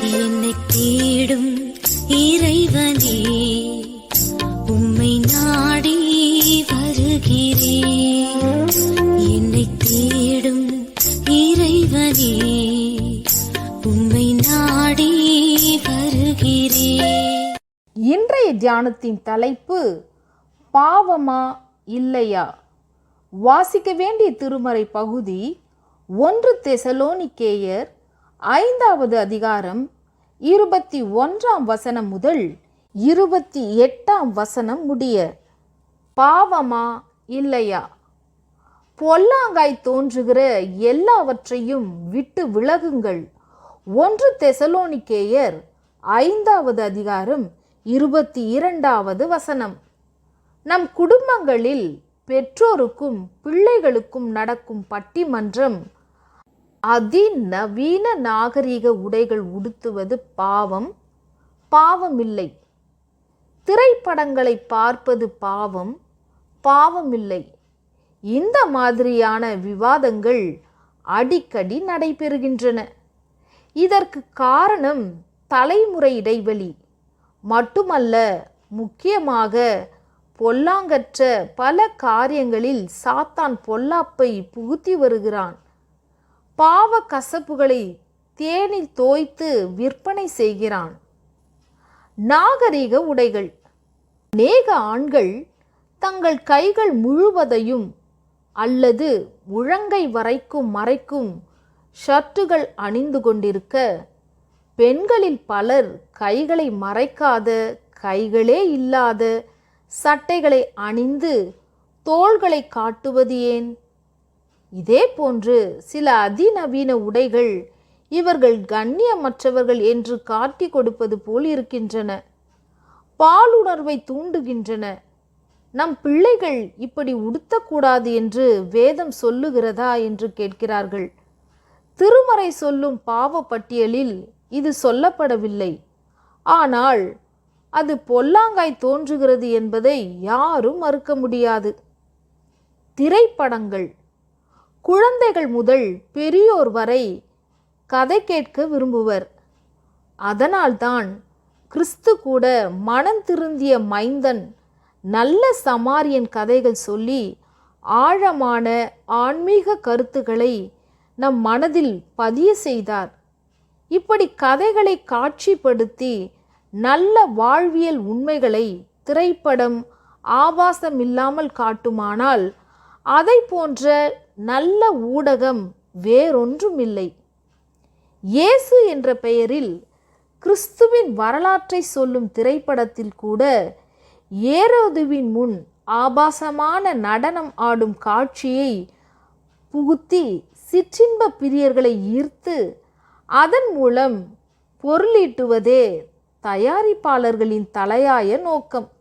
என்னை தேடும் இறைவனே உம்மை நாடி வருகிறேன். என்னை தேடும் இறைவனே உம்மை நாடி வருகிறேன். இன்றைய தியானத்தின் தலைப்பு பாவமா இல்லையா? வாசிக்க வேண்டிய திருமறை பகுதி ஒன்று தெசலோனிக்கேயர் ஐந்தாவது அதிகாரம் இருபத்தி ஒன்றாம் வசனம் முதல் இருபத்தி எட்டாம் வசனம் முடிய பாவமா? இல்லையா? பொல்லாங்காய் தோன்றுகிற எல்லாவற்றையும் விட்டு விலகுங்கள். ஒன்று தெசலோனிக்கேயர் ஐந்தாவது அதிகாரம் இருபத்தி இரண்டாவது வசனம். நம் குடும்பங்களில் பெற்றோருக்கும் பிள்ளைகளுக்கும் நடக்கும் பட்டிமன்றம் அதிநவீன நாகரிக உடைகள் உடுத்துவது பாவம் பாவமில்லை. திரைப்படங்களை பார்ப்பது பாவம் பாவமில்லை. இந்த மாதிரியான விவாதங்கள் அடிக்கடி நடைபெறுகின்றன. இதற்கு காரணம் தலைமுறை இடைவெளி. மட்டுமல்ல முக்கியமாக பொல்லாங்கற்ற பல காரியங்களில் சாத்தான் பொல்லாப்பை புகுத்தி வருகிறான். பாவ கசப்புகளை தேனில் தோய்த்து விற்பனை செய்கிறான். நாகரிக உடைகள். அநேக ஆண்கள் தங்கள் கைகள் முழுவதையும் அல்லது முழங்கை வரைக்கும் மறைக்கும் ஷர்ட்டுகள் அணிந்து கொண்டிருக்க பெண்களில் பலர் கைகளை மறைக்காத கைகளே இல்லாத சட்டைகளை அணிந்து தோள்களை காட்டுவது ஏன்? இதே போன்று சில அதிநவீன உடைகள் இவர்கள் கண்ணியமற்றவர்கள் என்று காட்டிக் கொடுப்பது போல் இருக்கின்றன. பாலுணர்வை தூண்டுகின்றன. நம் பிள்ளைகள் இப்படி உடுத்தக்கூடாது என்று வேதம் சொல்லுகிறதா என்று கேட்கிறார்கள். திருமறை சொல்லும் பாவ பட்டியலில் இது சொல்லப்படவில்லை. ஆனால் அது பொல்லாங்காய் தோன்றுகிறது என்பதை யாரும் மறுக்க முடியாது. திரைப்படங்கள் குழந்தைகள் முதல் பெரியோர் வரை கதை கேட்க விரும்புவர். அதனால்தான் கிறிஸ்து கூட மனம் திருந்திய மைந்தன் நல்ல சமாரியன் கதைகள் சொல்லி ஆழமான ஆன்மீக கருத்துக்களை நம் மனதில் பதிய செய்தார். இப்படி கதைகளை காட்சிப்படுத்தி நல்ல வாழ்வியல் உண்மைகளை திரைப்படம் ஆபாசம் இல்லாமல் காட்டுமானால் அதை போன்ற நல்ல ஊடகம் வேறொன்றும் இல்லை இயேசு என்ற பெயரில் கிறிஸ்துவின் வரலாற்றை சொல்லும் திரைப்படத்தில் கூட ஏரோதுவின் முன் ஆபாசமான நடனம் ஆடும் காட்சியை புகுத்தி சிற்றின்ப பிரியர்களை ஈர்த்து அதன் மூலம் பொருளீட்டுவதே தயாரிப்பாளர்களின் தலையாய நோக்கம்.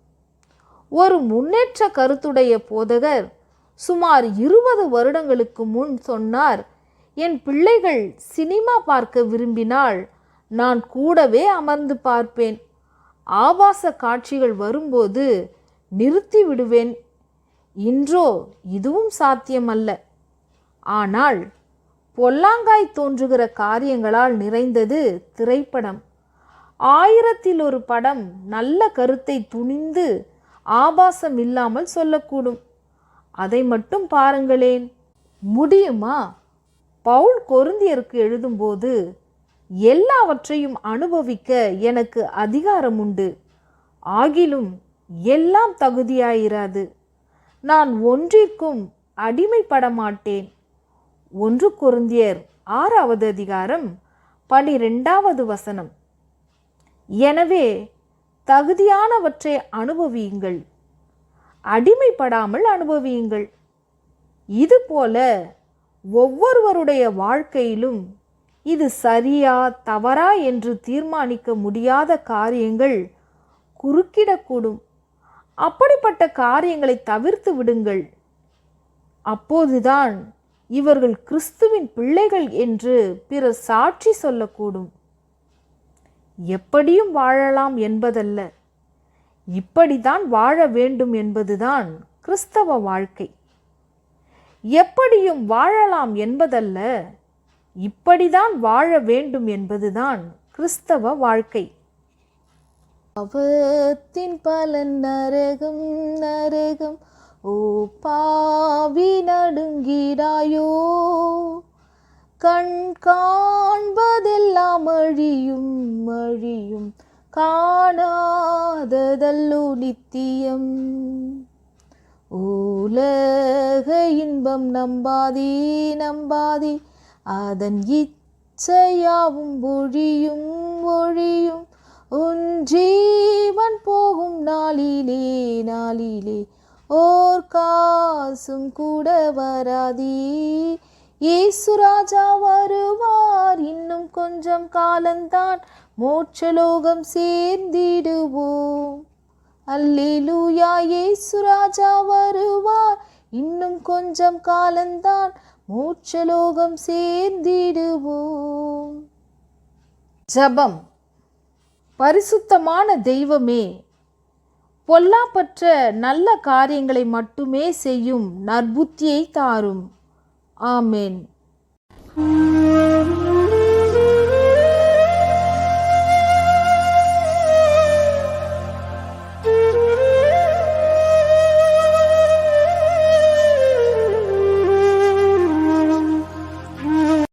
ஒரு முன்னேற்ற கருத்துடைய போதகர் சுமார் இருபது வருடங்களுக்கு முன் சொன்னார் என் பிள்ளைகள் சினிமா பார்க்க விரும்பினால் நான் கூடவே அமர்ந்து பார்ப்பேன். ஆபாச காட்சிகள் வரும்போது நிறுத்தி விடுவேன். இன்றோ இதுவும் சாத்தியமல்ல. ஆனால் பொல்லாங்காய் தோன்றுகிற காரியங்களால் நிறைந்தது திரைப்படம். ஆயிரத்தில் ஒரு படம் நல்ல கருத்தை துணிந்து ஆபாசம் இல்லாமல் சொல்லக்கூடும். அதை மட்டும் பாருங்களேன். முடியுமா? பவுல் கொருந்தியருக்கு எழுதும்போது எல்லாவற்றையும் அனுபவிக்க எனக்கு அதிகாரம் உண்டு. ஆகிலும் எல்லாம் தகுதியாயிராது. நான் ஒன்றிற்கும் அடிமைப்பட மாட்டேன். ஒன்று கொருந்தியர் ஆறாவது அதிகாரம் பனிரெண்டாவது வசனம். எனவே தகுதியானவற்றை அனுபவியுங்கள். அடிமைப்படாமல் அனுபவியுங்கள். இதுபோல ஒவ்வொருவருடைய வாழ்க்கையிலும் இது சரியா தவறா என்று தீர்மானிக்க முடியாத காரியங்கள் குறுக்கிடக்கூடும். அப்படிப்பட்ட காரியங்களை தவிர்த்து விடுங்கள். அப்போதுதான் இவர்கள் கிறிஸ்துவின் பிள்ளைகள் என்று பிறர் சாட்சி சொல்லக்கூடும். எப்படியும் வாழலாம் என்பதல்ல. இப்படித்தான் வாழ வேண்டும் என்பதுதான் கிறிஸ்தவ வாழ்க்கை. எப்படியும் வாழலாம் என்பதல்ல இப்படிதான் வாழ வேண்டும் என்பதுதான் கிறிஸ்தவ வாழ்க்கை. அவத்தின் பலன் நரகம் நரகம் ஓ பாவி நடுங்கிறாயோ கண் காண்பதெல்லாம் அழியும் அழியும். காணாததல்லோ நித்தியம். உலக இன்பம் நம்பாதே நம்பாதே. அதன் இச்சையாவும் ஒழியும் ஒழியும். உன் ஜீவன் போகும் நாளிலே நாளிலே. ஓர் காசும் கூட வராதே. இயேசு ராஜா வருவார். இன்னும் கொஞ்சம் காலந்தான் மோட்சலோகம் சேர்ந்திடுவோம். அல்லேலூயா இயேசு ராஜா வருவார். இன்னும் கொஞ்சம் காலந்தான் மோட்சலோகம் சேர்ந்திடுவோம். ஜபம். பரிசுத்தமான தெய்வமே பொல்லாப்பற்ற நல்ல காரியங்களை மட்டுமே செய்யும் நற்புத்தியை தாரும். आमीन